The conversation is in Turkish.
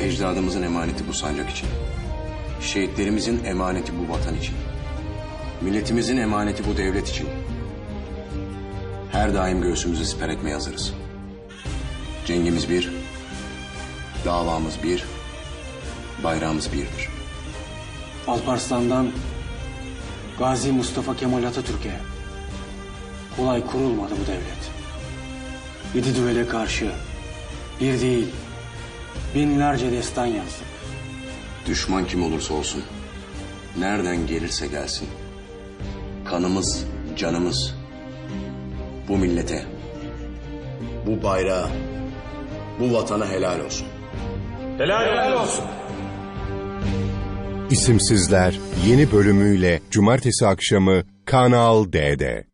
Ecdadımızın emaneti bu sancak için. Şehitlerimizin emaneti bu vatan için. Milletimizin emaneti bu devlet için. Her daim göğsümüzü siper etmeye hazırız. Cengimiz bir, davamız bir, bayrağımız birdir. Alparslan'dan Gazi Mustafa Kemal Atatürk'e kolay kurulmadı bu devlet. Yedi düvele karşı bir değil binlerce destan yazdık. Düşman kim olursa olsun, nereden gelirse gelsin, kanımız, canımız bu millete, bu bayrağa, bu vatana helal olsun. İsimsizler yeni bölümüyle cumartesi akşamı Kanal D'de.